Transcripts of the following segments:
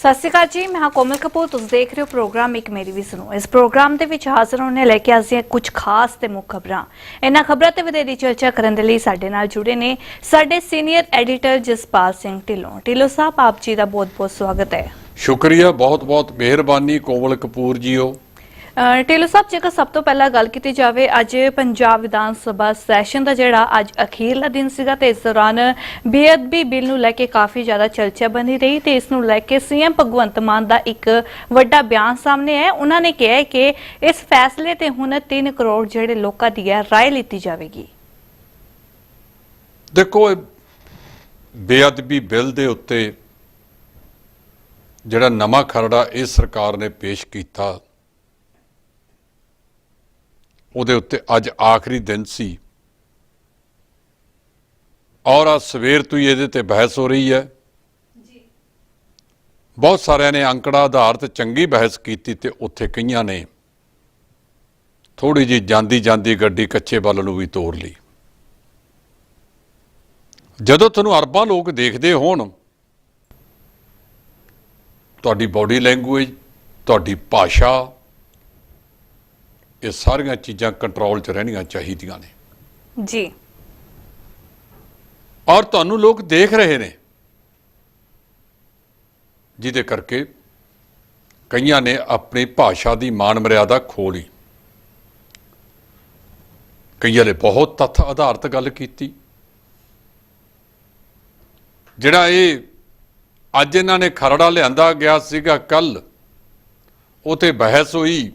ਸਤਿ ਸ਼੍ਰੀ ਅਕਾਲ ਜੀ, ਮੈਂ ਹਾਂ ਕੋਮਲ ਕਪੂਰ, ਤੁਸੀਂ ਦੇਖ ਰਹੇ ਹੋ ਪ੍ਰੋਗਰਾਮ ਇੱਕ ਮੇਰੀ ਵੀ ਸੁਣੋ। ਇਸ ਪ੍ਰੋਗਰਾਮ ਦੇ ਵਿੱਚ ਹਾਜ਼ਰ ਹੋਣੇ ਲੈ ਕੇ ਆਸੀਂ ਕੁਝ ਖਾਸ ਤੇ ਮੁੱਖ ਖਬਰਾਂ। ਇਹਨਾਂ ਖਬਰਾਂ ਤੇ ਵਧੇਰੀ ਚਰਚਾ ਕਰਨ ਦੇ ਲਈ ਸਾਡੇ ਨਾਲ ਜੁੜੇ ਨੇ ਸਾਡੇ ਸੀਨੀਅਰ ਐਡੀਟਰ ਜਸਪਾਲ ਸਿੰਘ ਢਿੱਲੋਂ। ਢਿੱਲੋਂ ਸਾਹਿਬ, ਆਪ ਜੀ ਦਾ ਬਹੁਤ-ਬਹੁਤ ਸਵਾਗਤ ਹੈ। ਸ਼ੁਕਰੀਆ ਬਹੁਤ ਬਹੁਤ ਮਿਹਰਬਾਨੀ ਕੋਮਲ ਕਪੂਰ ਜੀਓ। ਅਹ ਸਾਹਿਬ, ਜੇਕਰ ਸਭ ਤੋਂ ਪਹਿਲਾਂ ਗੱਲ ਕੀਤੀ ਜਾਵੇ, ਅੱਜ ਪੰਜਾਬ ਵਿਧਾਨ ਸਭਾ ਸੈਸ਼ਨ ਦਾ ਜਿਹੜਾ ਅੱਜ ਅਖੀਰਲਾ ਦਿਨ ਸੀਗਾ ਤੇ ਇਸ ਦੌਰਾਨ ਬੇਅਦਬੀ ਬਿੱਲ ਨੂੰ ਲੈ ਕੇ ਕਾਫੀ ਜ਼ਿਆਦਾ ਚਰਚਾ ਬਣੀ ਰਹੀ ਤੇ ਇਸ ਨੂੰ ਲੈ ਕੇ ਸੀਐਮ ਭਗਵੰਤ ਮਾਨ ਦਾ ਇੱਕ ਵੱਡਾ ਬਿਆਨ ਸਾਹਮਣੇ ਆਇਆ। ਉਹਨਾਂ ਨੇ ਕਿਹਾ ਕਿ ਇਸ ਫੈਸਲੇ ਤੇ ਹੁਣ 3 ਕਰੋੜ ਜਿਹੜੇ ਲੋਕਾਂ ਦੀ ਹੈ ਰਾਏ ਲਿੱਤੀ ਜਾਵੇਗੀ। ਦੇਖੋ ਬੇਅਦਬੀ ਬਿੱਲ ਦੇ ਉੱਤੇ ਜਿਹੜਾ ਨਵਾਂ ਖਰੜਾ ਇਹ ਸਰਕਾਰ ਨੇ ਪੇਸ਼ ਕੀਤਾ ਉਹਦੇ ਉੱਤੇ ਅੱਜ ਆਖਰੀ ਦਿਨ ਸੀ। ਔਰ ਆ ਸਵੇਰ ਤੋਂ ਹੀ ਇਹਦੇ ਤੇ ਬਹਿਸ ਹੋ ਰਹੀ ਹੈ। ਬਹੁਤ ਸਾਰਿਆਂ ਨੇ ਅੰਕੜਾ ਆਧਾਰਿਤ ਚੰਗੀ ਬਹਿਸ ਕੀਤੀ ਤੇ ਉੱਥੇ ਕਈਆਂ ਨੇ ਥੋੜੀ ਜੀ ਜਾਂਦੀ ਜਾਂਦੀ ਗੱਡੀ ਕੱਚੇ ਵੱਲ ਨੂੰ ਵੀ ਤੋੜ ਲਈ। ਜਦੋਂ ਤੁਹਾਨੂੰ ਅਰਬਾਂ ਲੋਕ ਦੇਖਦੇ ਹੋਣ ਤੁਹਾਡੀ ਬਾਡੀ ਲੈਂਗੁਏਜ ਤੁਹਾਡੀ ਭਾਸ਼ਾ ਇਹ ਸਾਰੀਆਂ ਚੀਜ਼ਾਂ ਕੰਟਰੋਲ 'ਚ ਰਹਿਣੀਆਂ ਚਾਹੀਦੀਆਂ ਨੇ। ਜੀ। ਔਰ ਤੁਹਾਨੂੰ ਲੋਕ ਦੇਖ ਰਹੇ ਨੇ। ਜਿਹਦੇ ਕਰਕੇ ਕਈਆਂ ਨੇ ਆਪਣੀ ਭਾਸ਼ਾ ਦੀ ਮਾਨ ਮਰਿਆਦਾ ਖੋ ਲਈ। ਕਈਆਂ ਨੇ ਬਹੁਤ ਤੱਥ ਆਧਾਰਿਤ ਗੱਲ ਕੀਤੀ। ਜਿਹੜਾ ਇਹ ਅੱਜ ਇਹਨਾਂ ਨੇ ਖਰੜਾ ਲਿਆਂਦਾ ਗਿਆ ਸੀਗਾ ਕੱਲ ਉਤੇ ਬਹਿਸ ਹੋਈ।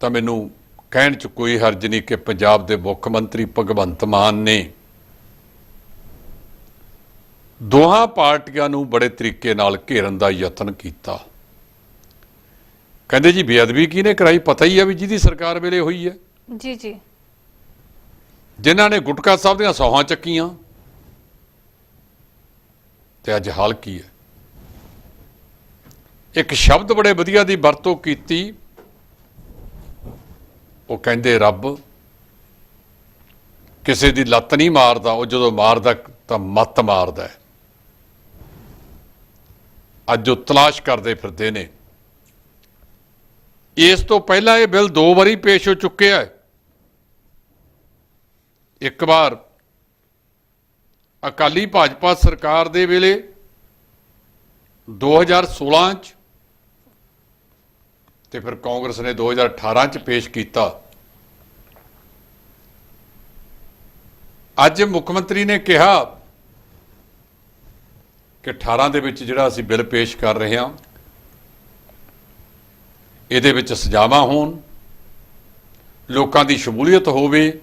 ਤਾਂ ਮੈਨੂੰ ਕਹਿਣ ਚ ਕੋਈ ਹਰਜ ਨਹੀਂ ਕਿ ਪੰਜਾਬ ਦੇ ਮੁੱਖ ਮੰਤਰੀ ਭਗਵੰਤ ਮਾਨ ਨੇ ਦੋਹਾਂ ਪਾਰਟੀਆਂ ਨੂੰ ਬੜੇ ਤਰੀਕੇ ਨਾਲ ਘੇਰਨ ਦਾ ਯਤਨ ਕੀਤਾ। ਕਹਿੰਦੇ ਜੀ ਬੇਅਦਬੀ ਕਿਹਨੇ ਕਰਾਈ? ਪਤਾ ਹੀ ਹੈ ਵੀ ਜਿਹਦੀ ਸਰਕਾਰ ਵੇਲੇ ਹੋਈ ਹੈ। ਜੀ ਜੀ। ਜਿਨ੍ਹਾਂ ਨੇ ਗੁਟਕਾ ਸਾਹਿਬ ਦੀਆਂ ਸੌਹਾਂ ਚੱਕੀਆਂ। ਤੇ ਅੱਜ ਹਾਲ ਕੀ ਹੈ? ਇੱਕ ਸ਼ਬਦ ਬੜੇ ਵਧੀਆ ਦੀ ਵਰਤੋਂ ਕੀਤੀ। ਉਹ ਕਹਿੰਦੇ, ਰੱਬ, ਕਿਸੇ ਦੀ ਲੱਤ ਨਹੀਂ ਮਾਰਦਾ, ਉਹ ਜਦੋਂ ਮਾਰਦਾ ਤਾਂ ਮੱਤ ਮਾਰਦਾ ਹੈ। ਅੱਜ ਉਹ ਤਲਾਸ਼ ਕਰਦੇ ਫਿਰਦੇ ਨੇ। ਇਸ ਤੋਂ ਪਹਿਲਾਂ ਇਹ ਬਿੱਲ ਦੋ ਵਾਰੀ ਪੇਸ਼ ਹੋ ਚੁੱਕਿਆ ਹੈ। ਇੱਕ ਵਾਰ ਅਕਾਲੀ ਭਾਜਪਾ ਸਰਕਾਰ ਦੇ ਵੇਲੇ 2016 ਚ ਤੇ ਫਿਰ ਕਾਂਗਰਸ ਨੇ 2018 ਚ ਪੇਸ਼ ਕੀਤਾ। ਅੱਜ ਮੁੱਖ ਮੰਤਰੀ ਨੇ ਕਿਹਾ ਕਿ 18 ਦੇ ਵਿੱਚ ਜਿਹੜਾ ਅਸੀਂ ਬਿੱਲ ਪੇਸ਼ ਕਰ ਰਹੇ ਹਾਂ, ਇਹਦੇ ਵਿੱਚ ਸਜ਼ਾਵਾਂ ਹੋਣ, ਲੋਕਾਂ ਦੀ ਸ਼ਮੂਲੀਅਤ ਹੋਵੇ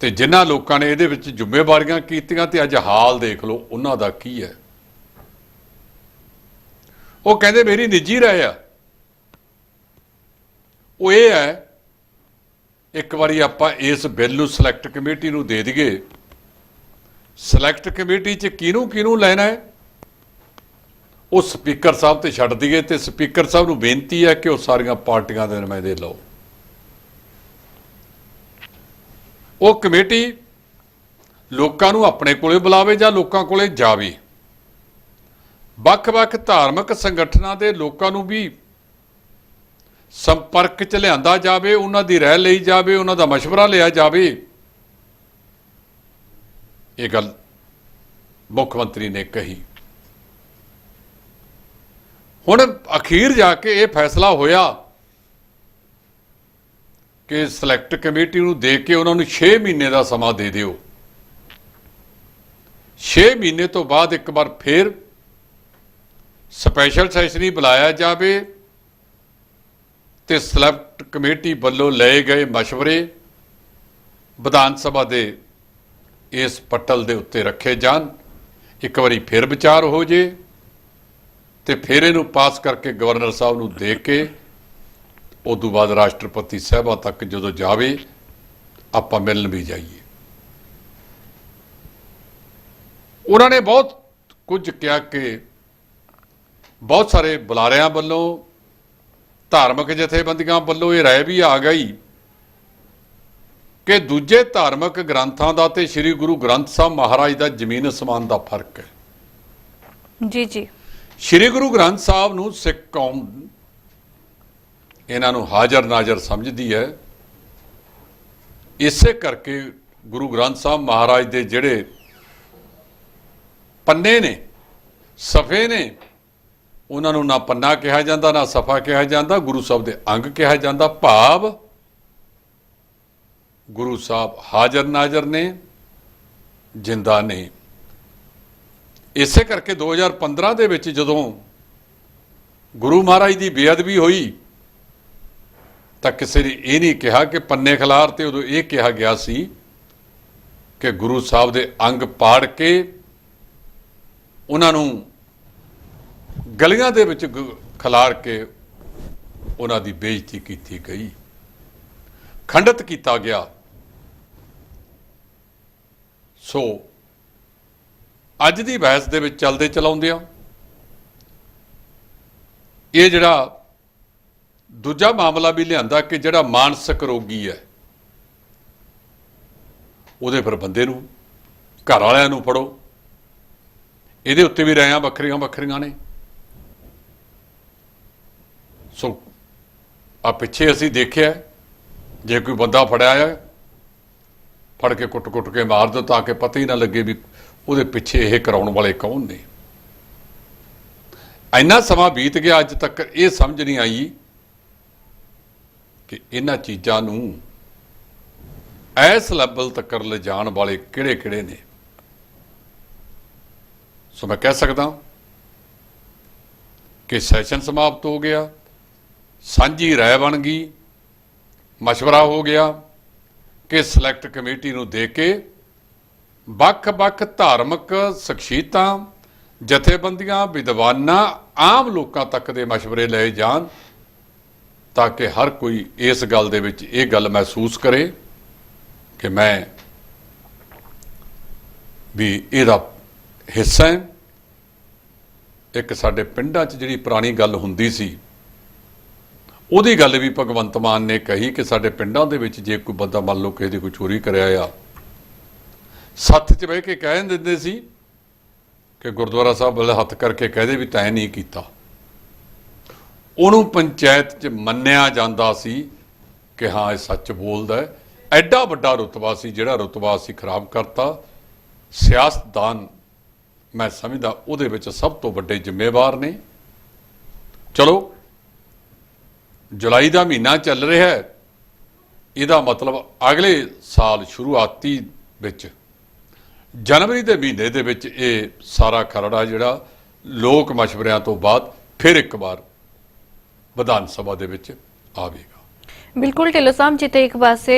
ਤੇ ਜਿਨ੍ਹਾਂ ਲੋਕਾਂ ਨੇ ਇਹਦੇ ਵਿੱਚ ਜ਼ਿੰਮੇਵਾਰੀਆਂ ਕੀਤੀਆਂ ਤੇ ਅੱਜ ਹਾਲ ਦੇਖ ਲਓ ਉਹਨਾਂ ਦਾ ਕੀ ਹੈ। ਉਹ ਕਹਿੰਦੇ ਮੇਰੀ ਨਿੱਜੀ ਰਾਏ ਆ। ਉਹ ਇਹ ਹੈ, ਇੱਕ ਵਾਰੀ ਆਪਾਂ ਇਸ ਬਿੱਲ ਨੂੰ ਸਿਲੈਕਟ ਕਮੇਟੀ ਨੂੰ ਦੇ ਦਈਏ। ਸਿਲੈਕਟ ਕਮੇਟੀ 'ਚ ਕਿਹਨੂੰ ਕਿਹਨੂੰ ਲੈਣਾ ਹੈ? ਉਹ ਸਪੀਕਰ ਸਾਹਿਬ ਤੇ ਛੱਡ ਦਈਏ ਤੇ ਸਪੀਕਰ ਸਾਹਿਬ ਨੂੰ ਬੇਨਤੀ ਹੈ ਕਿ ਉਹ ਸਾਰੀਆਂ ਪਾਰਟੀਆਂ ਦੇ ਨੁਮਾਇੰਦੇ ਲਓ। ਉਹ ਕਮੇਟੀ ਲੋਕਾਂ ਨੂੰ ਆਪਣੇ ਕੋਲੇ ਬੁਲਾਵੇ ਜਾਂ ਲੋਕਾਂ ਕੋਲੇ ਜਾਵੇ। ਵੱਖ-ਵੱਖ ਧਾਰਮਿਕ ਸੰਗਠਨਾਂ ਦੇ ਲੋਕਾਂ ਨੂੰ ਵੀ ਸੰਪਰਕ ਚ ਲਿਆਂਦਾ ਜਾਵੇ ਉਹਨਾਂ ਦੀ ਰਾਏ ਲਈ ਜਾਵੇ ਉਹਨਾਂ ਦਾ مشورہ ਲਿਆ ਜਾਵੇ ਇਹ ਗੱਲ ਮੁੱਖ ਮੰਤਰੀ ਨੇ ਕਹੀ ਹੁਣ ਅਖੀਰ ਜਾ ਕੇ ਇਹ ਫੈਸਲਾ ਹੋਇਆ ਕਿ ਸਿਲੈਕਟ ਕਮੇਟੀ ਨੂੰ ਦੇ ਕੇ ਉਹਨਾਂ ਨੂੰ 6 ਮਹੀਨੇ ਦਾ ਸਮਾਂ ਦੇ ਦਿਓ 6 ਮਹੀਨੇ ਤੋਂ ਬਾਅਦ ਇੱਕ ਵਾਰ ਫੇਰ ਸਪੈਸ਼ਲ ਸੈਸ਼ਨ ਹੀ ਬੁਲਾਇਆ ਜਾਵੇ ਤੇ ਸਿਲੈਕਟ ਕਮੇਟੀ ਵੱਲੋਂ ਲਏ ਗਏ مشਵਰੇ ਵਿਧਾਨ ਸਭਾ ਦੇ ਇਸ ਪੱਟਲ ਦੇ ਉੱਤੇ ਰੱਖੇ ਜਾਣ। ਇੱਕ ਵਾਰੀ ਫਿਰ ਵਿਚਾਰ ਹੋ ਜੇ ਤੇ ਫਿਰ ਇਹਨੂੰ ਪਾਸ ਕਰਕੇ ਗਵਰਨਰ ਸਾਹਿਬ ਨੂੰ ਦੇ ਕੇ ਉਸ ਤੋਂ ਬਾਅਦ ਰਾਸ਼ਟਰਪਤੀ ਸਾਹਿਬਾਂ ਤੱਕ ਜਦੋਂ ਜਾਵੇ, ਆਪਾਂ ਮਿਲਣ ਵੀ ਜਾਈਏ। ਉਹਨਾਂ ਨੇ ਬਹੁਤ ਕੁਝ ਕਿਹਾ ਕਿ ਬਹੁਤ ਸਾਰੇ ਬੁਲਾਰਿਆਂ ਵੱਲੋਂ ਧਾਰਮਿਕ ਜਥੇਬੰਦੀਆਂ ਵੱਲੋਂ ਇਹ ਰਾਏ ਵੀ ਆ ਗਈ ਕਿ ਦੂਜੇ ਧਾਰਮਿਕ ਗ੍ਰੰਥਾਂ ਦਾ ਤੇ ਸ੍ਰੀ ਗੁਰੂ ਗ੍ਰੰਥ ਸਾਹਿਬ ਮਹਾਰਾਜ ਦਾ ਜ਼ਮੀਨ ਅਸਮਾਨ ਦਾ ਫ਼ਰਕ ਹੈ। ਜੀ ਜੀ। ਸ੍ਰੀ ਗੁਰੂ ਗ੍ਰੰਥ ਸਾਹਿਬ ਨੂੰ ਸਿੱਖ ਕੌਮ ਇਹਨਾਂ ਨੂੰ ਹਾਜ਼ਰ ਨਾਜ਼ਰ ਸਮਝਦੀ ਹੈ। ਇਸੇ ਕਰਕੇ ਗੁਰੂ ਗ੍ਰੰਥ ਸਾਹਿਬ ਮਹਾਰਾਜ ਦੇ ਜਿਹੜੇ ਪੰਨੇ ਨੇ ਸਫੇ ਨੇ ਉਹਨਾਂ ਨੂੰ ਨਾ ਪੰਨਾ ਕਿਹਾ ਜਾਂਦਾ, ਨਾ ਸਫਾ ਕਿਹਾ ਜਾਂਦਾ, ਗੁਰੂ ਸਾਹਿਬ ਦੇ ਅੰਗ ਕਿਹਾ ਜਾਂਦਾ, ਭਾਵ ਗੁਰੂ ਸਾਹਿਬ ਹਾਜ਼ਰ ਨਾਜ਼ਰ ਨੇ, ਜਿੰਦਾ ਨੇ ਇਸੇ ਕਰਕੇ 2015 ਦੇ ਵਿੱਚ ਜਦੋਂ ਗੁਰੂ ਮਹਾਰਾਜ ਦੀ ਬੇਅਦਬੀ ਹੋਈ, ਤਾਂ ਕਿਸੇ ਨੇ ਇਹ ਨਹੀਂ ਕਿਹਾ ਕਿ ਪੰਨੇ ਖਿਲਾਰ ਤੇ ਉਦੋਂ ਇਹ ਕਿਹਾ ਗਿਆ ਸੀ ਕਿ ਗੁਰੂ ਸਾਹਿਬ ਦੇ ਅੰਗ ਪਾੜ ਕੇ ਉਹਨਾਂ ਨੂੰ ਗਲੀਆਂ ਦੇ ਵਿੱਚ ਗ- ਖਿਲਾਰ ਕੇ ਉਹਨਾਂ ਦੀ ਬੇਇੱਜ਼ਤੀ ਕੀਤੀ ਗਈ। ਖੰਡਿਤ ਕੀਤਾ ਗਿਆ। ਸੋ ਅੱਜ ਦੀ ਬਹਿਸ ਦੇ ਵਿੱਚ ਚੱਲਦੇ ਚਲਾਉਂਦੇ ਆ ਇਹ ਜਿਹੜਾ ਦੂਜਾ ਮਾਮਲਾ ਵੀ ਲਿਆਂਦਾ ਕਿ ਜਿਹੜਾ ਮਾਨਸਿਕ ਰੋਗੀ ਹੈ, ਉਹਦੇ ਫਿਰ ਬੰਦੇ ਨੂੰ ਘਰ ਵਾਲਿਆਂ ਨੂੰ ਫੜੋ। ਇਹਦੇ ਉੱਤੇ ਵੀ ਰਾਇਆਂ ਵੱਖਰੀਆਂ ਵੱਖਰੀਆਂ ਨੇ। ਸੋ ਆ ਪਿੱਛੇ ਅਸੀਂ ਦੇਖਿਆ, ਜੇ ਕੋਈ ਬੰਦਾ ਫੜਿਆ ਹੈ ਫੜ ਕੇ ਕੁੱਟ-ਕੁੱਟ ਕੇ ਮਾਰ ਦਿਓ ਤਾਂ ਕਿ ਪਤਾ ਹੀ ਨਾ ਲੱਗੇ ਵੀ ਉਹਦੇ ਪਿੱਛੇ ਇਹ ਕਰਾਉਣ ਵਾਲੇ ਕੌਣ ਨੇ। ਇੰਨਾ ਸਮਾਂ ਬੀਤ ਗਿਆ ਅੱਜ ਤੱਕ, ਇਹ ਸਮਝ ਨਹੀਂ ਆਈ ਕਿ ਇਹਨਾਂ ਚੀਜ਼ਾਂ ਨੂੰ ਐਸ ਲੈਵਲ ਤੱਕ ਲਿਜਾਣ ਵਾਲੇ ਕਿਹੜੇ-ਕਿਹੜੇ ਨੇ। ਸੋ ਮੈਂ ਕਹਿ ਸਕਦਾ ਕਿ ਸੈਸ਼ਨ ਸਮਾਪਤ ਹੋ ਗਿਆ। ਸਾਂਝੀ ਰਾਏ ਬਣ ਗਈ। ਮਸ਼ਵਰਾ ਹੋ ਗਿਆ ਕਿ ਸਿਲੈਕਟ ਕਮੇਟੀ ਨੂੰ ਦੇ ਕੇ ਵੱਖ-ਵੱਖ ਧਾਰਮਿਕ ਸ਼ਖਸੀਅਤਾਂ, ਜਥੇਬੰਦੀਆਂ, ਵਿਦਵਾਨਾਂ, ਆਮ ਲੋਕਾਂ ਤੱਕ ਦੇ ਮਸ਼ਵਰੇ ਲਏ ਜਾਣ ਤਾਂ ਕਿ ਹਰ ਕੋਈ ਇਸ ਗੱਲ ਦੇ ਵਿੱਚ ਇਹ ਗੱਲ ਮਹਿਸੂਸ ਕਰੇ ਕਿ ਮੈਂ ਵੀ ਇਹਦਾ ਹਿੱਸਾ ਹਾਂ। ਇੱਕ ਸਾਡੇ ਪਿੰਡਾਂ 'ਚ ਜਿਹੜੀ ਪੁਰਾਣੀ ਗੱਲ ਹੁੰਦੀ ਸੀ ਉਹਦੀ ਗੱਲ ਵੀ ਭਗਵੰਤ ਮਾਨ ਨੇ ਕਹੀ ਕਿ ਸਾਡੇ ਪਿੰਡਾਂ ਦੇ ਵਿੱਚ ਜੇ ਕੋਈ ਬੰਦਾ ਮੰਨ ਲਓ ਕਿਸੇ ਦੀ ਕੋਈ ਚੋਰੀ ਕਰਿਆ ਆ, ਸੱਥ 'ਚ ਬਹਿ ਕੇ ਕਹਿ ਦਿੰਦੇ ਸੀ ਕਿ ਗੁਰਦੁਆਰਾ ਸਾਹਿਬ ਵੱਲ ਹੱਥ ਕਰਕੇ ਕਹਦੇ ਵੀ ਤੈਅ ਨਹੀਂ ਕੀਤਾ। ਉਹਨੂੰ ਪੰਚਾਇਤ 'ਚ ਮੰਨਿਆ ਜਾਂਦਾ ਸੀ ਕਿ ਹਾਂ, ਇਹ ਸੱਚ ਬੋਲਦਾ ਹੈ। ਐਡਾ ਵੱਡਾ ਰੁਤਬਾ ਸੀ, ਜਿਹੜਾ ਰੁਤਬਾ ਅਸੀਂ ਖਰਾਬ ਕਰਤਾ। ਸਿਆਸਤਦਾਨ ਮੈਂ ਸਮਝਦਾ ਉਹਦੇ ਵਿੱਚ ਸਭ ਤੋਂ ਵੱਡੇ ਜ਼ਿੰਮੇਵਾਰ ਨੇ। ਚਲੋ ਜੁਲਾਈ ਦਾ ਮਹੀਨਾ ਚੱਲ ਰਿਹਾ ਹੈ। ਇਹਦਾ ਮਤਲਬ ਅਗਲੇ ਸਾਲ ਸ਼ੁਰੂਆਤੀ ਵਿੱਚ, ਜਨਵਰੀ ਦੇ ਮਹੀਨੇ ਦੇ ਵਿੱਚ ਇਹ ਸਾਰਾ ਖਰੜਾ ਜਿਹੜਾ ਲੋਕ ਮਸ਼ਵਰਿਆਂ ਤੋਂ ਬਾਅਦ ਫਿਰ ਇੱਕ ਵਾਰ ਵਿਧਾਨ ਸਭਾ ਦੇ ਵਿੱਚ ਆਵੇਗਾ। ਬਿਲਕੁਲ ਢਿੱਲੋਂ ਸਾਹਿਬ ਜਿੱਤੇ ਇੱਕ ਪਾਸੇ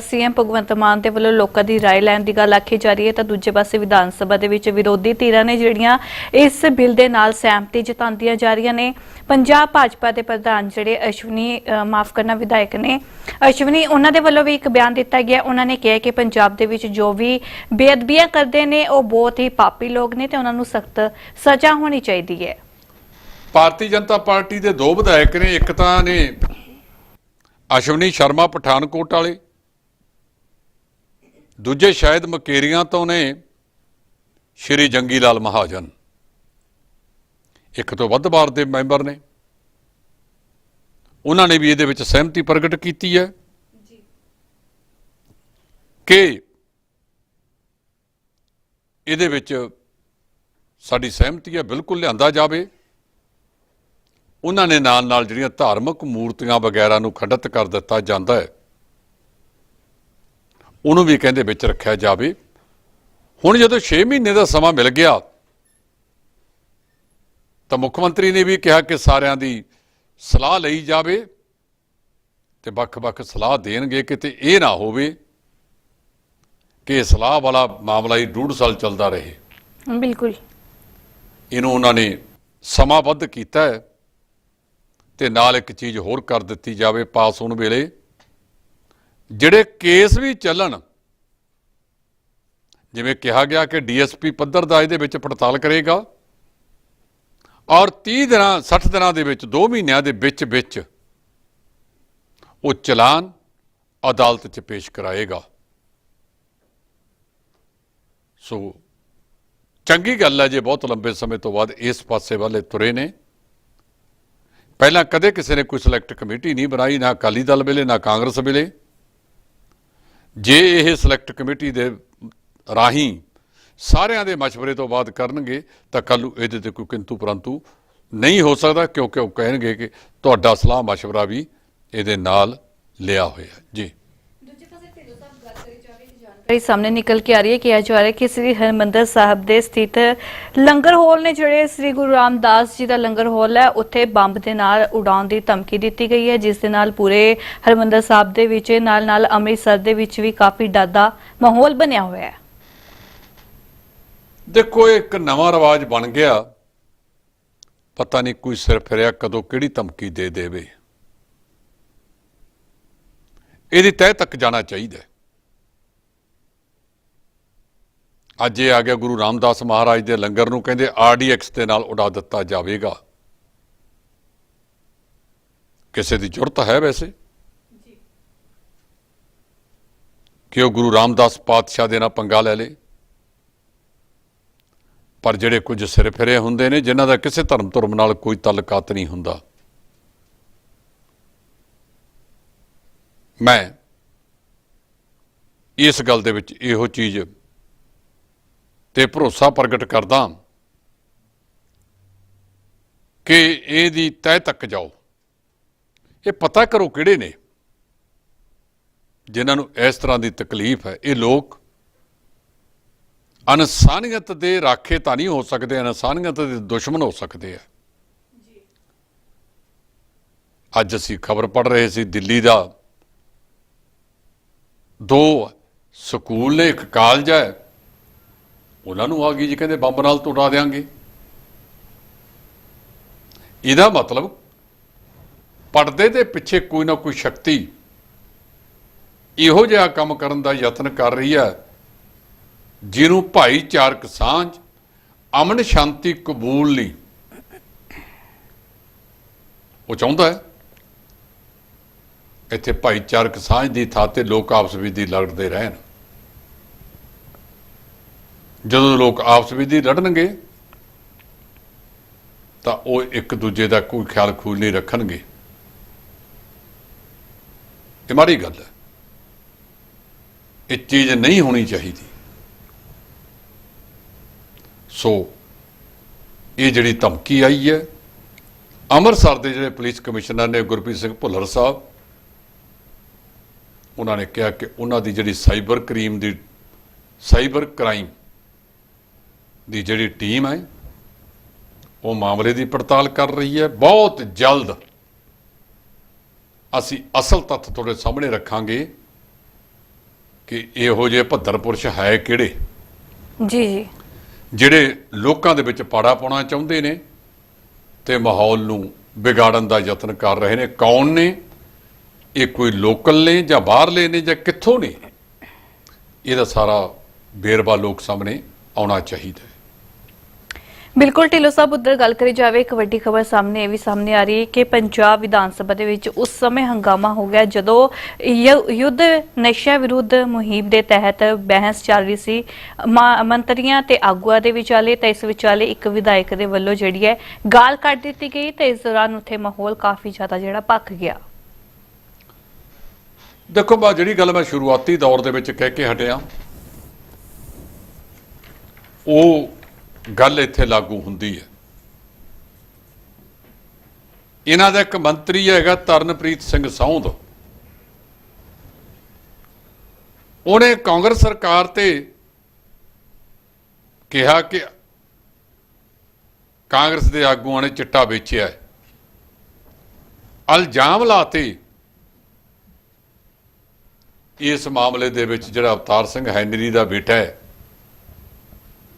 ਸੀਐਮ ਭਗਵੰਤ ਮਾਨ ਦੇ ਵੱਲੋਂ ਲੋਕਾਂ ਦੀ رائے ਲੈਣ ਦੀ ਗੱਲ ਆਖੀ ਜਾ ਰਹੀ ਹੈ ਤਾਂ ਦੂਜੇ ਪਾਸੇ ਵਿਧਾਨ ਸਭਾ ਦੇ ਵਿੱਚ ਵਿਰੋਧੀ ਧਿਰਾਂ ਨੇ ਜਿਹੜੀਆਂ ਇਸ ਬਿੱਲ ਦੇ ਨਾਲ ਸਹਿਮਤੀ ਜਤਾਉਂਦੀਆਂ ਜਾ ਰਹੀਆਂ ਨੇ ਪੰਜਾਬ ਭਾਜਪਾ ਦੇ ਪ੍ਰਧਾਨ ਜਿਹੜੇ ਅਸ਼ਵਨੀ ਮਾਫ ਕਰਨਾ ਵਿਧਾਇਕ ਨੇ ਅਸ਼ਵਨੀ ਉਹਨਾਂ ਦੇ ਵੱਲੋਂ ਵੀ ਇੱਕ ਬਿਆਨ ਦਿੱਤਾ ਗਿਆ ਉਹਨਾਂ ਨੇ ਕਿਹਾ ਕਿ ਪੰਜਾਬ ਦੇ ਵਿੱਚ ਜੋ ਵੀ ਬੇਅਦਬੀਆਂ ਕਰਦੇ ਨੇ ਉਹ ਬਹੁਤ ਹੀ ਪਾਪੀ ਲੋਕ ਨੇ ਤੇ ਉਹਨਾਂ ਨੂੰ ਸਖਤ ਸਜ਼ਾ ਹੋਣੀ ਚਾਹੀਦੀ ਹੈ ਭਾਰਤੀ ਜਨਤਾ ਪਾਰਟੀ ਦੇ ਦੋ ਵਿਧਾਇਕ ਨੇ ਇੱਕ ਤਾਂ ਨੇ ਅਸ਼ਵਨੀ ਸ਼ਰਮਾ ਪਠਾਨਕੋਟ ਵਾਲੇ। ਦੂਜੇ ਸ਼ਾਇਦ ਮਕੇਰੀਆਂ ਤੋਂ ਨੇ ਸ਼੍ਰੀ ਜੰਗੀ ਲਾਲ ਮਹਾਜਨ। ਇੱਕ ਤੋਂ ਵੱਧ ਵਾਰ ਦੇ ਮੈਂਬਰ ਨੇ। ਉਹਨਾਂ ਨੇ ਵੀ ਇਹਦੇ ਵਿੱਚ ਸਹਿਮਤੀ ਪ੍ਰਗਟ ਕੀਤੀ ਹੈ। ਕਿ ਇਹਦੇ ਵਿੱਚ ਸਾਡੀ ਸਹਿਮਤੀ ਹੈ ਬਿਲਕੁਲ ਲਿਆਂਦਾ ਜਾਵੇ। ਉਹਨਾਂ ਨੇ ਨਾਲ ਨਾਲ ਜਿਹੜੀਆਂ ਧਾਰਮਿਕ ਮੂਰਤੀਆਂ ਵਗੈਰਾ ਨੂੰ ਖੰਡਿਤ ਕਰ ਦਿੱਤਾ ਜਾਂਦਾ ਹੈ। ਉਹਨੂੰ ਵੀ ਕਹਿੰਦੇ ਵਿੱਚ ਰੱਖਿਆ ਜਾਵੇ। ਹੁਣ ਜਦੋਂ 6 ਮਹੀਨੇ ਦਾ ਸਮਾਂ ਮਿਲ ਗਿਆ ਤਾਂ ਮੁੱਖ ਮੰਤਰੀ ਨੇ ਵੀ ਕਿਹਾ ਕਿ ਸਾਰਿਆਂ ਦੀ ਸਲਾਹ ਲਈ ਜਾਵੇ ਤੇ ਵੱਖ-ਵੱਖ ਸਲਾਹ ਦੇਣਗੇ ਕਿਤੇ ਇਹ ਨਾ ਹੋਵੇ ਕਿ ਇਹ ਸਲਾਹ ਵਾਲਾ ਮਾਮਲਾ ਹੀ ਡੂਢ ਸਾਲ ਚੱਲਦਾ ਰਹੇ। ਬਿਲਕੁਲ। ਇਹਨੂੰ ਉਹਨਾਂ ਨੇ ਸਮਾਬੱਧ ਕੀਤਾ ਹੈ। ਤੇ ਨਾਲ ਇੱਕ ਚੀਜ਼ ਹੋਰ ਕਰ ਦਿੱਤੀ ਜਾਵੇ ਪਾਸ ਹੋਣ ਵੇਲੇ। ਜਿਹੜੇ ਕੇਸ ਵੀ ਚੱਲਣ, ਜਿਵੇਂ ਕਿਹਾ ਗਿਆ ਕਿ ਡੀਐਸਪੀ ਪੱਧਰ ਦਾ ਇਹਦੇ ਵਿੱਚ ਪੜਤਾਲ ਕਰੇਗਾ, ਔਰ 30 ਦਿਨਾਂ 60 ਦਿਨਾਂ ਦੇ ਵਿੱਚ 2 ਮਹੀਨਿਆਂ ਦੇ ਵਿੱਚ ਵਿੱਚ ਉਹ ਚਲਾਨ ਅਦਾਲਤ 'ਚ ਪੇਸ਼ ਕਰਾਏਗਾ। ਸੋ ਚੰਗੀ ਗੱਲ ਹੈ, ਜੇ ਬਹੁਤ ਲੰਬੇ ਸਮੇਂ ਤੋਂ ਬਾਅਦ ਇਸ ਪਾਸੇ ਵਾਲੇ ਤੁਰੇ ਨੇ। ਪਹਿਲਾਂ ਕਦੇ ਕਿਸੇ ਨੇ ਕੋਈ ਸਿਲੈਕਟ ਕਮੇਟੀ ਨਹੀਂ ਬਣਾਈ, ਨਾ ਅਕਾਲੀ ਦਲ ਵੇਲੇ, ਨਾ ਕਾਂਗਰਸ ਵੇਲੇ। ਜੇ ਇਹ ਸਿਲੈਕਟ ਕਮੇਟੀ ਦੇ ਰਾਹੀਂ ਸਾਰਿਆਂ ਦੇ ਮਸ਼ਵਰੇ ਤੋਂ ਬਾਅਦ ਕਰਨਗੇ, ਤਾਂ ਕੱਲ ਨੂੰ ਇਹਦੇ ਤੇ ਕੋਈ ਕਿੰਤੂ ਪਰੰਤੂ ਨਹੀਂ ਹੋ ਸਕਦਾ, ਕਿਉਂਕਿ ਉਹ ਕਹਿਣਗੇ ਕਿ ਤੁਹਾਡਾ ਸਲਾਹ ਮਸ਼ਵਰਾ ਵੀ ਇਹਦੇ ਨਾਲ ਲਿਆ ਹੋਇਆ ਜੀ ਦੂਜੇ ਪਾਸੇ ਢਿੱਲੋਂ ਸਾਹਿਬ ਗੱਲ ਕਰੀ ਜਾਵੇ ਕਿ ਜਾਣਕਾਰੀ ਸਾਹਮਣੇ ਨਿਕਲ ਕੇ ਆ ਰਹੀ ਹੈ ਕਿ ਅੱਜ ਵਾਰੇ ਕਿ ਸ੍ਰੀ ਹਰਮੰਦਰ ਸਾਹਿਬ ਦੇ ਸਥਿਤ ਲੰਗਰ ਹਾਲ ਨੇ ਜਿਹੜੇ ਸ੍ਰੀ ਗੁਰੂ ਰਾਮਦਾਸ ਜੀ ਦਾ ਲੰਗਰ ਹਾਲ ਹੈ, ਉੱਥੇ ਬੰਬ ਦੇ ਨਾਲ ਉਡਾਉਣ ਦੀ ਧਮਕੀ ਦਿੱਤੀ ਗਈ ਹੈ, ਜਿਸ ਦੇ ਨਾਲ ਪੂਰੇ ਹਰਮੰਦਰ ਸਾਹਿਬ ਦੇ ਵਿੱਚ ਨਾਲ ਨਾਲ ਅੰਮ੍ਰਿਤਸਰ ਦੇ ਵਿੱਚ ਵੀ ਕਾਫੀ ਡਾਦਾ ਮਾਹੌਲ ਬਣਿਆ ਹੋਇਆ ਹੈ। ਦੇਖੋ, ਇੱਕ ਨਵਾਂ ਰਿਵਾਜ ਬਣ ਗਿਆ। ਪਤਾ ਨਹੀਂ ਕੋਈ ਸਿਰ ਫਿਰਿਆ ਕਦੋਂ ਕਿਹੜੀ ਧਮਕੀ ਦੇ ਦੇਵੇ। ਇਹਦੀ ਤਹਿ ਤੱਕ ਜਾਣਾ ਚਾਹੀਦਾ ਹੈ। ਅੱਜ ਇਹ ਆ ਗਿਆ ਗੁਰੂ ਰਾਮਦਾਸ ਮਹਾਰਾਜ ਦੇ ਲੰਗਰ ਨੂੰ ਕਹਿੰਦੇ ਆਰਡੀਐਕਸ ਦੇ ਨਾਲ ਉਡਾ ਦਿੱਤਾ ਜਾਵੇਗਾ। ਕਿਸੇ ਦੀ ਜ਼ਰੂਰਤ ਹੈ ਵੈਸੇ? ਕਿ ਉਹ ਗੁਰੂ ਰਾਮਦਾਸ ਪਾਤਸ਼ਾਹ ਦੇ ਨਾਲ ਪੰਗਾ ਲੈ ਲੇ। ਪਰ ਜਿਹੜੇ ਕੁਝ ਸਿਰ ਫਿਰੇ ਹੁੰਦੇ ਨੇ ਜਿਨ੍ਹਾਂ ਦਾ ਕਿਸੇ ਧਰਮ ਧਰਮ ਨਾਲ ਕੋਈ ਤਾਲੁਕਾਤ ਨਹੀਂ ਹੁੰਦਾ। ਮੈਂ ਇਸ ਗੱਲ ਦੇ ਵਿੱਚ ਇਹੋ ਚੀਜ਼ ਤੇ ਭਰੋਸਾ ਪ੍ਰਗਟ ਕਰਦਾ ਕਿ ਇਹਦੀ ਤਹਿ ਤੱਕ ਜਾਓ। ਇਹ ਪਤਾ ਕਰੋ ਕਿਹੜੇ ਨੇ, ਜਿਨ੍ਹਾਂ ਨੂੰ ਇਸ ਤਰ੍ਹਾਂ ਦੀ ਤਕਲੀਫ ਹੈ। ਇਹ ਲੋਕ ਇਨਸਾਨੀਅਤ ਦੇ ਰਾਖੇ ਤਾਂ ਨਹੀਂ ਹੋ ਸਕਦੇ ਇਨਸਾਨੀਅਤ ਦੇ ਦੁਸ਼ਮਣ ਹੋ ਸਕਦੇ ਆ। ਅੱਜ ਅਸੀਂ ਖਬਰ ਪੜ ਰਹੇ ਸੀ ਦਿੱਲੀ ਦਾ। ਦੋ ਸਕੂਲ ਨੇ, ਇੱਕ ਕਾਲਜ ਹੈ। ਉਹਨਾਂ ਨੂੰ ਆ ਗਈ ਜੀ ਕਹਿੰਦੇ ਬੰਬ ਨਾਲ ਤੋੜਾ ਦੇਾਂਗੇ ਇਹਦਾ ਮਤਲਬ ਪਰਦੇ ਦੇ ਪਿੱਛੇ ਕੋਈ ਨਾ ਕੋਈ ਸ਼ਕਤੀ ਇਹੋ ਜਿਹਾ ਕੰਮ ਕਰਨ ਦਾ ਯਤਨ ਕਰ ਰਹੀ ਹੈ, ਜਿਹਨੂੰ ਭਾਈਚਾਰਕ ਸਾਂਝ, ਅਮਨ ਸ਼ਾਂਤੀ ਕਬੂਲ ਨਹੀਂ ਉਹ ਚਾਹੁੰਦਾ ਹੈ। ਇੱਥੇ ਭਾਈਚਾਰਕ ਸਾਂਝ ਦੀ ਥਾਂ ਤੇ ਲੋਕ ਆਪਸ ਵਿੱਚ ਦੀ ਲੜਦੇ ਰਹਿਣ। ਜਦੋਂ ਲੋਕ ਆਪਸ ਵਿੱਚ ਦੀ ਲੜਨਗੇ ਤਾਂ ਉਹ ਇੱਕ ਦੂਜੇ ਦਾ ਕੋਈ ਖਿਆਲ ਖੂਲ ਨਹੀਂ ਰੱਖਣਗੇ। ਇਹ ਮਾੜੀ ਗੱਲ ਹੈ। ਇਹ ਚੀਜ਼ ਨਹੀਂ ਹੋਣੀ ਚਾਹੀਦੀ। ਸੋ ਇਹ ਜਿਹੜੀ ਧਮਕੀ ਆਈ ਹੈ, ਅੰਮ੍ਰਿਤਸਰ ਦੇ ਜਿਹੜੇ ਪੁਲਿਸ ਕਮਿਸ਼ਨਰ ਨੇ ਗੁਰਪ੍ਰੀਤ ਸਿੰਘ ਭੁੱਲਰ ਸਾਹਿਬ, ਉਹਨਾਂ ਨੇ ਕਿਹਾ ਕਿ ਉਹਨਾਂ ਦੀ ਜਿਹੜੀ ਸਾਈਬਰ ਕ੍ਰਾਈਮ ਦੀ, ਸਾਈਬਰ ਕ੍ਰਾਈਮ ਦੀ ਜਿਹੜੀ ਟੀਮ ਹੈ ਉਹ ਮਾਮਲੇ ਦੀ ਪੜਤਾਲ ਕਰ ਰਹੀ ਹੈ। ਬਹੁਤ ਜਲਦ ਅਸੀਂ ਅਸਲ ਤੱਥ ਤੁਹਾਡੇ ਸਾਹਮਣੇ ਰੱਖਾਂਗੇ ਕਿ ਇਹੋ ਜਿਹੇ ਭੱਦਰ ਪੁਰਸ਼ ਹੈ ਕਿਹੜੇ? ਜੀ ਜੀ। ਜਿਹੜੇ ਲੋਕਾਂ ਦੇ ਵਿੱਚ ਪਾੜਾ ਪਾਉਣਾ ਚਾਹੁੰਦੇ ਨੇ ਤੇ ਮਾਹੌਲ ਨੂੰ ਵਿਗਾੜਨ ਦਾ ਯਤਨ ਕਰ ਰਹੇ ਨੇ। ਕੌਣ ਨੇ? ਇਹ ਕੋਈ ਲੋਕਲ ਨੇ ਜਾਂ ਬਾਹਰਲੇ ਨੇ ਜਾਂ ਕਿੱਥੋਂ ਨੇ? ਇਹਦਾ ਸਾਰਾ ਬੇਰਵਾ ਲੋਕ ਸਾਹਮਣੇ ਆਉਣਾ ਚਾਹੀਦਾ ਬਿਲਕੁਲ ਢਿੱਲੋਂ ਸਾਹਿਬ, ਉੱਧਰ ਗੱਲ ਕਰੀ ਜਾਵੇ, ਇੱਕ ਵੱਡੀ ਖਬਰ ਸਾਹਮਣੇ, ਇਹ ਵੀ ਸਾਹਮਣੇ ਆ ਰਹੀ ਹੈ ਕਿ ਪੰਜਾਬ ਵਿਧਾਨ ਸਭਾ ਦੇ ਵਿੱਚ ਉਸ ਸਮੇਂ ਹੰਗਾਮਾ ਹੋ ਗਿਆ ਜਦੋਂ ਯੁ- ਯੁੱਧ ਨਸ਼ਿਆਂ ਵਿਰੁੱਧ ਮੁਹਿੰਮ ਦੇ ਤਹਿਤ ਬਹਿਸ ਚੱਲ ਰਹੀ ਸੀ। ਮਾ- ਮੰਤਰੀਆਂ ਤੇ ਆਗੂਆਂ ਦੇ ਵਿਚਾਲੇ, ਤਾਂ ਇਸ ਵਿਚਾਲੇ ਇੱਕ ਵਿਧਾਇਕ ਦੇ ਵੱਲੋਂ ਜਿਹੜੀ ਹੈ ਗਾਲ ਕੱਢ ਦਿੱਤੀ ਗਈ, ਤੇ ਇਸ ਦੌਰਾਨ ਉੱਥੇ ਮਾਹੌਲ ਕਾਫੀ ਜ਼ਿਆਦਾ ਜਿਹੜਾ ਭੱਖ ਗਿਆ। ਦੇਖੋ ਬਾ, ਜਿਹੜੀ ਗੱਲ ਮੈਂ ਸ਼ੁਰੂਆਤੀ ਦੌਰ ਦੇ ਵਿੱਚ ਕਹਿ ਕੇ ਹਟਿਆ, ਉਹ ਗੱਲ ਇੱਥੇ ਲਾਗੂ ਹੁੰਦੀ ਹੈ। ਇਹਨਾਂ ਦਾ ਇੱਕ ਮੰਤਰੀ ਹੈਗਾ ਤਰਨਪ੍ਰੀਤ ਸਿੰਘ ਸੌਂਦ। ਉਹਨੇ ਕਾਂਗਰਸ ਸਰਕਾਰ ਤੇ ਕਿਹਾ ਕਿ ਕਾਂਗਰਸ ਦੇ ਆਗੂਆਂ ਨੇ ਚਿੱਟਾ ਵੇਚਿਆ ਹੈ। ਇਲਜ਼ਾਮ ਲਾਤੇ ਇਸ ਮਾਮਲੇ ਦੇ ਵਿੱਚ ਜਿਹੜਾ ਅਵਤਾਰ ਸਿੰਘ ਹੈਨਰੀ ਦਾ ਬੇਟਾ ਹੈ।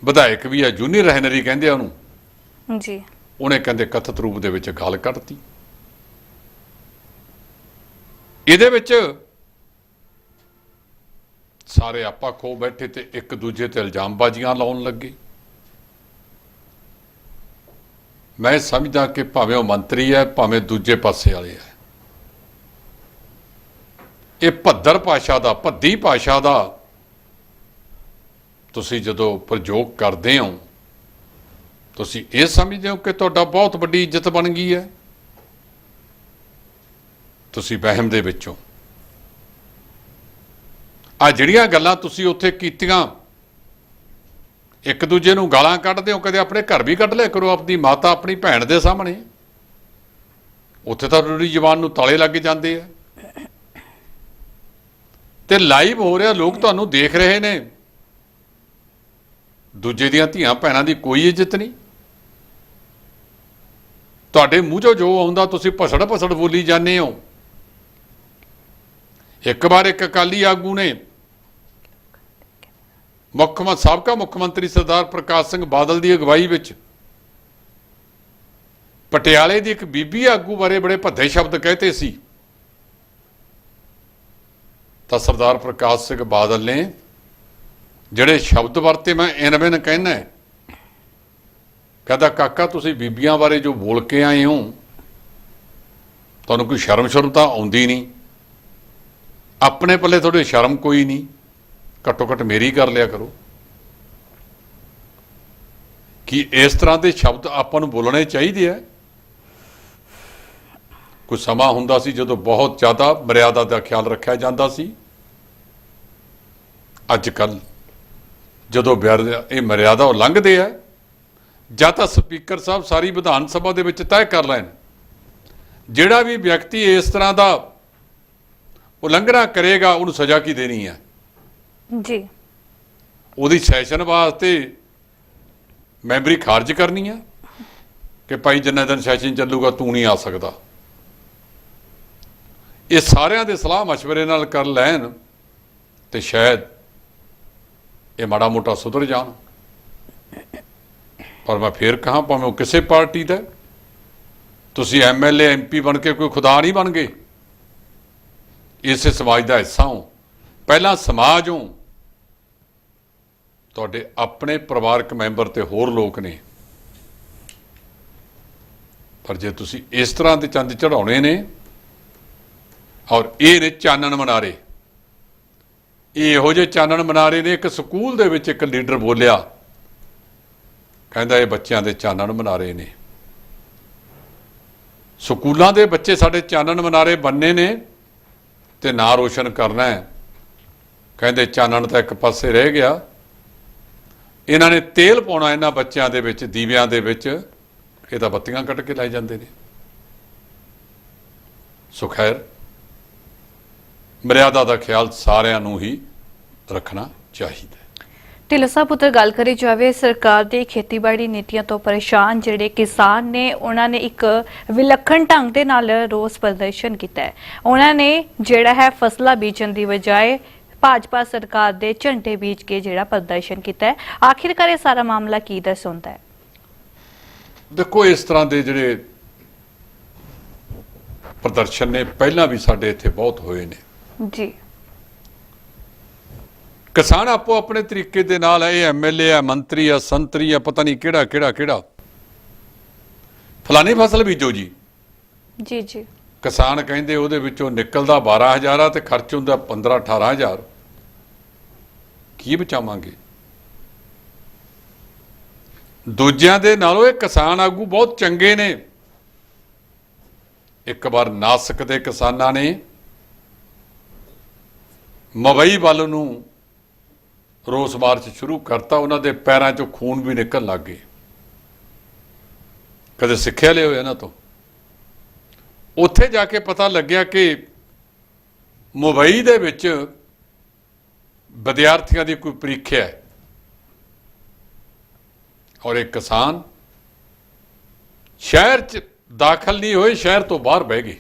ਵਿਧਾਇਕ ਵੀ ਹੈ ਜੂਨੀਅਰ ਹੈਨਰੀ ਕਹਿੰਦੇ ਆ ਉਹਨੂੰ। ਜੀ। ਉਹਨੇ ਕਹਿੰਦੇ ਕਥਿਤ ਰੂਪ ਦੇ ਵਿੱਚ ਗਾਲ ਕੱਢਤੀ। ਇਹਦੇ ਵਿੱਚ ਸਾਰੇ ਆਪਾ ਖੋ ਬੈਠੇ ਤੇ ਇੱਕ ਦੂਜੇ ਤੇ ਇਲਜ਼ਾਮਬਾਜ਼ੀਆਂ ਲਾਉਣ ਲੱਗੇ। ਮੈਂ ਸਮਝਦਾ ਕਿ ਭਾਵੇਂ ਉਹ ਮੰਤਰੀ ਹੈ ਭਾਵੇਂ ਦੂਜੇ ਪਾਸੇ ਵਾਲੇ ਹੈ। ਇਹ ਭੱਦਰ ਭਾਸ਼ਾ ਦਾ ਭੱਦੀ ਭਾਸ਼ਾ ਦਾ ਤੁਸੀਂ ਜਦੋਂ ਪ੍ਰਯੋਗ ਕਰਦੇ ਹੋ, ਤੁਸੀਂ ਇਹ ਸਮਝਦੇ ਹੋ ਕਿ ਤੁਹਾਡਾ ਬਹੁਤ ਵੱਡੀ ਇੱਜ਼ਤ ਬਣ ਗਈ ਹੈ? ਤੁਸੀਂ ਵਹਿਮ ਦੇ ਵਿੱਚੋਂ ਆ ਜਿਹੜੀਆਂ ਗੱਲਾਂ ਤੁਸੀਂ ਉੱਥੇ ਕੀਤੀਆਂ, ਇੱਕ ਦੂਜੇ ਨੂੰ ਗਾਲਾਂ ਕੱਢਦੇ ਹੋ, ਕਦੇ ਆਪਣੇ ਘਰ ਵੀ ਕੱਢ ਲਿਆ ਕਰੋ, ਆਪਣੀ ਮਾਤਾ, ਆਪਣੀ ਭੈਣ ਦੇ ਸਾਹਮਣੇ। ਉੱਥੇ ਤਾਂ ਤੁਹਾਡੀ ਜ਼ਬਾਨ ਨੂੰ ਤਾਲੇ ਲੱਗ ਜਾਂਦੇ ਆ। ਤੇ ਲਾਈਵ ਹੋ ਰਿਹਾ, ਲੋਕ ਤੁਹਾਨੂੰ ਦੇਖ ਰਹੇ ਨੇ। ਦੂਜੇ ਦੀਆਂ ਧੀਆਂ ਭੈਣਾਂ ਦੀ ਕੋਈ ਇੱਜ਼ਤ ਨਹੀਂ। ਤੁਹਾਡੇ ਮੂੰਹ ਚੋਂ ਜੋ ਆਉਂਦਾ ਤੁਸੀਂ ਭਸੜ ਭਸੜ ਬੋਲੀ ਜਾਂਦੇ ਹੋ। ਇੱਕ ਵਾਰ ਇੱਕ ਅਕਾਲੀ ਆਗੂ ਨੇ ਮੁੱਖ ਮੰਤਰੀ, ਸਾਬਕਾ ਮੁੱਖ ਮੰਤਰੀ ਸਰਦਾਰ ਪ੍ਰਕਾਸ਼ ਸਿੰਘ ਬਾਦਲ ਦੀ ਅਗਵਾਈ ਵਿੱਚ ਪਟਿਆਲੇ ਦੀ ਇੱਕ ਬੀਬੀ ਆਗੂ ਬਾਰੇ ਬੜੇ ਭੱਦੇ ਸ਼ਬਦ ਕਹਤੇ ਸੀ। ਤਾਂ ਸਰਦਾਰ ਪ੍ਰਕਾਸ਼ ਸਿੰਘ ਬਾਦਲ ਨੇ ਜਿਹੜੇ ਸ਼ਬਦ ਵਰਤੇ ਮੈਂ ਇਨਵਿਨ ਕਹਿਣਾ ਕਹਿੰਦਾ ਕਾਕਾ, ਤੁਸੀਂ ਬੀਬੀਆਂ ਬਾਰੇ ਜੋ ਬੋਲ ਕੇ ਆਏ ਹੋ, ਤੁਹਾਨੂੰ ਕੋਈ ਸ਼ਰਮ ਸ਼ਰਮ ਤਾਂ ਆਉਂਦੀ ਨਹੀਂ। ਆਪਣੇ ਪੱਲੇ ਤੁਹਾਡੇ ਸ਼ਰਮ ਕੋਈ ਨਹੀਂ। ਘੱਟੋ ਘੱਟ ਮੇਰੀ ਕਰ ਲਿਆ ਕਰੋ। ਕਿ ਇਸ ਤਰ੍ਹਾਂ ਦੇ ਸ਼ਬਦ ਆਪਾਂ ਨੂੰ ਬੋਲਣੇ ਚਾਹੀਦੇ ਆ? ਕੋਈ ਸਮਾਂ ਹੁੰਦਾ ਸੀ ਜਦੋਂ ਬਹੁਤ ਜ਼ਿਆਦਾ ਮਰਿਆਦਾ ਦਾ ਖਿਆਲ ਰੱਖਿਆ ਜਾਂਦਾ ਸੀ। ਅੱਜ ਕੱਲ੍ਹ ਜਦੋਂ ਇਹ ਮਰਿਆਦਾ ਉਲੰਘਦੇ ਆ ਜਾਂ ਤਾਂ ਸਪੀਕਰ ਸਾਹਿਬ ਸਾਰੀ ਵਿਧਾਨ ਸਭਾ ਦੇ ਵਿੱਚ ਤੈਅ ਕਰ ਲੈਣ। ਜਿਹੜਾ ਵੀ ਵਿਅਕਤੀ ਇਸ ਤਰ੍ਹਾਂ ਦਾ ਉਲੰਘਣਾ ਕਰੇਗਾ ਉਹਨੂੰ ਸਜ਼ਾ ਕੀ ਦੇਣੀ ਹੈ ਜੀ। ਉਹਦੀ ਸੈਸ਼ਨ ਵਾਸਤੇ ਮੈਂਬਰੀ ਖਾਰਜ ਕਰਨੀ ਹੈ ਕਿ ਭਾਈ ਜਿੰਨਾ ਦਿਨ ਸੈਸ਼ਨ ਚੱਲੂਗਾ ਤੂੰ ਨਹੀਂ ਆ ਸਕਦਾ? ਇਹ ਸਾਰਿਆਂ ਦੇ ਸਲਾਹ مشਵਰੇ ਨਾਲ ਕਰ ਲੈਣ ਤੇ ਸ਼ਾਇਦ ਇਹ ਮਾੜਾ ਮੋਟਾ ਸੁਧਰ ਜਾਣ। ਪਰ ਮੈਂ ਫੇਰ ਕਹਾਂ ਭਾਵੇਂ ਉਹ ਕਿਸੇ ਪਾਰਟੀ ਦਾ ਹੈ, ਤੁਸੀਂ ਐਮਐਲਏ ਐਮਪੀ ਬਣ ਕੇ ਕੋਈ ਖੁਦਾ ਨਹੀਂ ਬਣ ਗਏ। ਇਸੇ ਸਮਾਜ ਦਾ ਹਿੱਸਾ ਹੋ। ਪਹਿਲਾਂ ਸਮਾਜ ਹੋ। ਤੁਹਾਡੇ ਆਪਣੇ ਪਰਿਵਾਰਕ ਮੈਂਬਰ ਤੇ ਹੋਰ ਲੋਕ ਨੇ। ਪਰ ਜੇ ਤੁਸੀਂ ਇਸ ਤਰ੍ਹਾਂ ਦੇ ਚੰਦ ਚੜਾਉਣੇ ਨੇ ਔਰ ਇਹ ਨੇ ਚਾਨਣ ਮਨਾਰੇ ਇਹੋ ਜਿਹੇ ਚਾਨਣ ਮਨਾਰੇ ਨੇ, ਇੱਕ ਸਕੂਲ ਦੇ ਵਿੱਚ ਇੱਕ ਲੀਡਰ ਬੋਲਿਆ, ਕਹਿੰਦਾ ਇਹ ਬੱਚਿਆਂ ਦੇ ਚਾਨਣ ਮਨਾਰੇ ਨੇ। ਸਕੂਲਾਂ ਦੇ ਬੱਚੇ ਸਾਡੇ ਚਾਨਣ ਮਨਾਰੇ ਬੰਨੇ ਨੇ ਤੇ ਨਾਂ ਰੋਸ਼ਨ ਕਰਨਾ ਹੈ। ਕਹਿੰਦੇ ਚਾਨਣ ਤਾਂ ਇੱਕ ਪਾਸੇ ਰਹਿ ਗਿਆ। ਇਹਨਾਂ ਨੇ ਤੇਲ ਪਾਉਣਾ ਇਹਨਾਂ ਬੱਚਿਆਂ ਦੇ ਵਿੱਚ, ਦੀਵਿਆਂ ਦੇ ਵਿੱਚ ਇਹ ਤਾਂ ਬੱਤੀਆਂ ਕੱਟ ਕੇ ਲੈ ਜਾਂਦੇ ਨੇ। ਸੋ ਖੈਰ ਮਰਿਆਦਾ ਦਾ ਖਿਆਲ ਸਾਰਿਆਂ ਨੂੰ ਹੀ ਰੱਖਣਾ ਚਾਹੀਦਾ ਹੈ। ਢਿੱਲੋਂ ਸਾਹਿਬ ਗੱਲ ਕਰੀ ਜਾਵੇ ਸਰਕਾਰ ਦੀ ਖੇਤੀਬਾੜੀ ਨੀਤੀਆਂ ਤੋਂ ਪਰੇਸ਼ਾਨ ਜਿਹੜੇ ਕਿਸਾਨ ਨੇ ਉਹਨਾਂ ਨੇ ਇੱਕ ਵਿਲੱਖਣ ਢੰਗ ਦੇ ਨਾਲ ਰੋਸ ਪ੍ਰਦਰਸ਼ਨ ਕੀਤਾ ਹੈ। ਉਹਨਾਂ ਨੇ ਜਿਹੜਾ ਹੈ ਫਸਲਾਂ ਬੀਜਣ ਦੀ ਬਜਾਏ ਭਾਜਪਾ ਸਰਕਾਰ ਦੇ ਝੰਡੇ ਬੀਜ ਕੇ ਜਿਹੜਾ ਪ੍ਰਦਰਸ਼ਨ ਕੀਤਾ ਹੈ। ਆਖਿਰਕਾਰ ਇਹ ਸਾਰਾ ਮਾਮਲਾ ਕੀ ਦਰਸਾਉਂਦਾ ਹੈ? ਦੇਖੋ ਇਸ ਤਰ੍ਹਾਂ ਦੇ ਜਿਹੜੇ ਪ੍ਰਦਰਸ਼ਨ ਨੇ ਪਹਿਲਾਂ ਵੀ ਸਾਡੇ ਇੱਥੇ ਬਹੁਤ ਹੋਏ ਨੇ। ਜੀ। ਕਿਸਾਨ ਆਪੋ ਆਪਣੇ ਤਰੀਕੇ ਦੇ ਨਾਲ ਇਹ ਐਮਐਲਏ ਆ ਮੰਤਰੀ ਆ ਸੰਤਰੀ ਆ ਪਤਾ ਨਹੀਂ ਕਿਹੜਾ ਕਿਹੜਾ ਕਿਹੜਾ। ਫਲਾਣੀ ਫਸਲ ਬੀਜੋ ਜੀ। ਜੀ ਜੀ। ਕਿਸਾਨ ਕਹਿੰਦੇ ਉਹਦੇ ਵਿੱਚੋਂ ਨਿਕਲਦਾ 12000 ਆ ਤੇ ਖਰਚ ਹੁੰਦਾ 15 18000 ਕੀ ਬਚਾਵਾਂਗੇ? ਦੂਜਿਆਂ ਦੇ ਨਾਲੋਂ ਇਹ ਕਿਸਾਨ ਆਗੂ ਬਹੁਤ ਚੰਗੇ ਨੇ। ਇੱਕ ਵਾਰ ਨਾਸਕ ਦੇ ਕਿਸਾਨਾਂ ਨੇ ਮਵਈ ਵੱਲ ਨੂੰ ਰੋਸ ਮਾਰਚ ਸ਼ੁਰੂ ਕਰਤਾ, ਉਹਨਾਂ ਦੇ ਪੈਰਾਂ 'ਚੋਂ ਖੂਨ ਵੀ ਨਿਕਲਣ ਲੱਗ ਗਏ। ਕਦੇ ਸਿੱਖਿਆ ਲਿਓ ਇਹਨਾਂ ਤੋਂ। ਉੱਥੇ ਜਾ ਕੇ ਪਤਾ ਲੱਗਿਆ ਕਿ ਮੁੰਬਈ ਦੇ ਵਿੱਚ ਵਿਦਿਆਰਥੀਆਂ ਦੀ ਕੋਈ ਪ੍ਰੀਖਿਆ ਹੈ। ਔਰ ਇੱਕ ਕਿਸਾਨ ਸ਼ਹਿਰ 'ਚ ਦਾਖਲ ਨਹੀਂ ਹੋਏ, ਸ਼ਹਿਰ ਤੋਂ ਬਾਹਰ ਬਹਿ ਗਏ।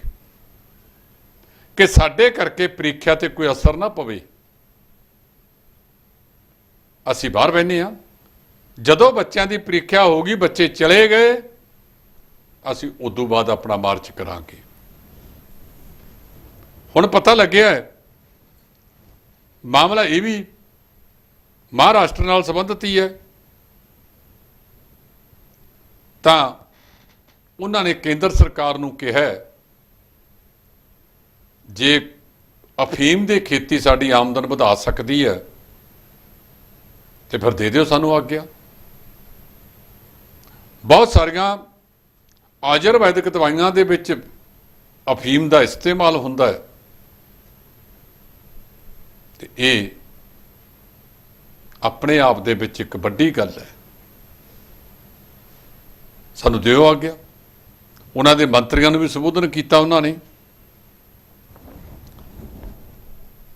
ਕਿ ਸਾਡੇ ਕਰਕੇ ਪ੍ਰੀਖਿਆ ਤੇ ਕੋਈ ਅਸਰ ਨਾ ਪਵੇ। ਅਸੀਂ ਬਾਹਰ ਬੈਠੇ ਆ ਜਦੋਂ ਬੱਚਿਆਂ ਦੀ ਪ੍ਰੀਖਿਆ ਹੋਗੀ ਬੱਚੇ ਚਲੇ ਗਏ, ਅਸੀਂ ਉਦੋਂ ਬਾਅਦ ਆਪਣਾ ਮਾਰਚ ਕਰਾਂਗੇ। ਹੁਣ ਪਤਾ ਲੱਗਿਆ ਹੈ, ਮਾਮਲਾ ਇਹ ਵੀ ਮਹਾਰਾਸ਼ਟਰ ਨਾਲ ਸੰਬੰਧਿਤ ਹੀ ਹੈ। ਤਾਂ ਉਹਨਾਂ ਨੇ ਕੇਂਦਰ ਸਰਕਾਰ ਨੂੰ ਕਿਹਾ ਜੇ ਅਫੀਮ ਦੀ ਖੇਤੀ ਸਾਡੀ ਆਮਦਨ ਵਧਾ ਸਕਦੀ ਹੈ, ਤੇ ਫਿਰ ਦੇ ਦਿਓ ਸਾਨੂੰ ਆਗਿਆ। ਬਹੁਤ ਸਾਰੀਆਂ ਆਯੁਰਵੈਦਿਕ ਦਵਾਈਆਂ ਦੇ ਵਿੱਚ ਅਫੀਮ ਦਾ ਇਸਤੇਮਾਲ ਹੁੰਦਾ ਹੈ। ਤੇ ਇਹ ਆਪਣੇ ਆਪ ਦੇ ਵਿੱਚ ਇੱਕ ਵੱਡੀ ਗੱਲ ਹੈ। ਸਾਨੂੰ ਦਿਓ ਆਗਿਆ। ਉਹਨਾਂ ਦੇ ਮੰਤਰੀਆਂ ਨੂੰ ਵੀ ਸੰਬੋਧਨ ਕੀਤਾ ਉਹਨਾਂ ਨੇ।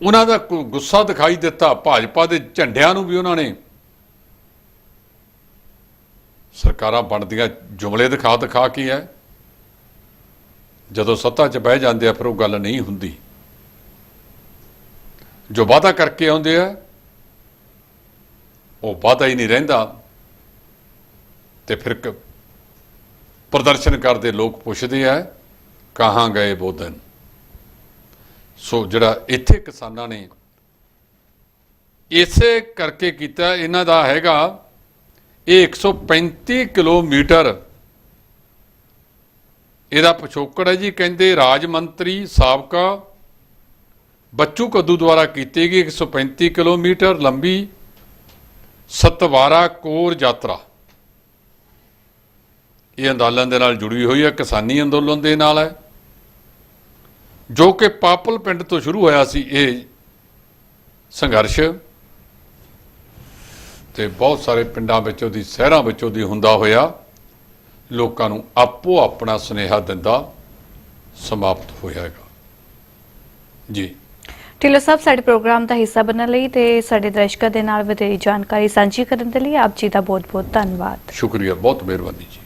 ਉਹਨਾਂ ਦਾ ਗੁ- ਗੁੱਸਾ ਦਿਖਾਈ ਦਿੱਤਾ, ਭਾਜਪਾ ਦੇ ਝੰਡਿਆਂ ਨੂੰ ਵੀ ਉਹਨਾਂ ਨੇ। ਸਰਕਾਰਾਂ ਬਣਦੀਆਂ ਜੁਮਲੇ ਦਿਖਾ ਦਿਖਾ ਕੇ ਹੈ ਜਦੋਂ ਸੱਤਾ 'ਚ ਬਹਿ ਜਾਂਦੇ ਆ, ਫਿਰ ਉਹ ਗੱਲ ਨਹੀਂ ਹੁੰਦੀ। ਜੋ ਵਾਅਦਾ ਕਰਕੇ ਆਉਂਦੇ ਆ, ਉਹ ਵਾਅਦਾ ਹੀ ਨਹੀਂ ਰਹਿੰਦਾ। ਤੇ ਫਿਰ ਪ੍ਰਦਰਸ਼ਨ ਕਰਦੇ ਲੋਕ ਪੁੱਛਦੇ ਆ, ਕਹਾਂ ਗਏ ਬੋਧਨ? ਸੋ ਜਿਹੜਾ ਇੱਥੇ ਕਿਸਾਨਾਂ ਨੇ ਇਸੇ ਕਰਕੇ ਕੀਤਾ, ਇਹਨਾਂ ਦਾ ਹੈਗਾ ਇਹ 135 ਕਿਲੋਮੀਟਰ। ਇਹਦਾ ਪਿਛੋਕੜ ਹੈ ਜੀ, ਕਹਿੰਦੇ ਰਾਜ ਮੰਤਰੀ ਸਾਬਕਾ ਬੱਚੂ ਕੱਦੂ ਦੁਆਰਾ ਕੀਤੀ ਗਈ 135 ਕਿਲੋਮੀਟਰ ਲੰਬੀ ਸਤਵਾਰਾ ਕੋਰ ਯਾਤਰਾ। ਇਹ ਅੰਦੋਲਨ ਦੇ ਨਾਲ ਜੁੜੀ ਹੋਈ ਹੈ, ਕਿਸਾਨੀ ਅੰਦੋਲਨ ਦੇ ਨਾਲ ਹੈ। ਜੋ ਕਿ ਪਾਪਲ ਪਿੰਡ ਤੋਂ ਸ਼ੁਰੂ ਹੋਇਆ ਸੀ ਇਹ ਸੰਘਰਸ਼ ਤੇ ਬਹੁਤ ਸਾਰੇ ਪਿੰਡਾਂ ਵਿੱਚ ਉਹਦੀ ਸ਼ਹਿਰਾਂ ਵਿੱਚ ਉਹਦੀ ਹੁੰਦਾ ਹੋਇਆ ਲੋਕਾਂ ਨੂੰ ਆਪੋ ਆਪਣਾ ਸੁਨੇਹਾ ਦਿੰਦਾ ਸਮਾਪਤ ਹੋਇਆ ਹੈਗਾ। ਜੀ। ਢਿੱਲੋਂ ਸਾਹਿਬ ਸਾਡੇ ਪ੍ਰੋਗਰਾਮ ਦਾ ਹਿੱਸਾ ਬਣਨ ਲਈ ਤੇ ਸਾਡੇ ਦਰਸ਼ਕਾਂ ਦੇ ਨਾਲ ਵਧੇਰੀ ਜਾਣਕਾਰੀ ਸਾਂਝੀ ਕਰਨ ਦੇ ਲਈ ਆਪ ਜੀ ਦਾ ਬਹੁਤ-ਬਹੁਤ ਧੰਨਵਾਦ। ਸ਼ੁਕਰੀਆ ਬਹੁਤ ਮਿਹਰਬਾਨੀ ਜੀ।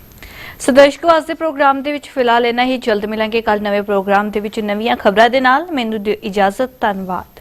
ਸੋ ਦਰਸ਼ਕੋ ਅੱਜ ਦੇ ਪ੍ਰੋਗਰਾਮ ਦੇ ਵਿੱਚ ਫਿਲਹਾਲ ਇੰਨਾ ਹੀ। ਜਲਦ ਮਿਲਾਂਗੇ ਕੱਲ ਨਵੇਂ ਪ੍ਰੋਗਰਾਮ ਦੇ ਵਿੱਚ ਨਵੀਆਂ ਖਬਰਾਂ ਦੇ ਨਾਲ। ਮੈਨੂੰ ਦਿਓ ਇਜਾਜ਼ਤ। ਧੰਨਵਾਦ।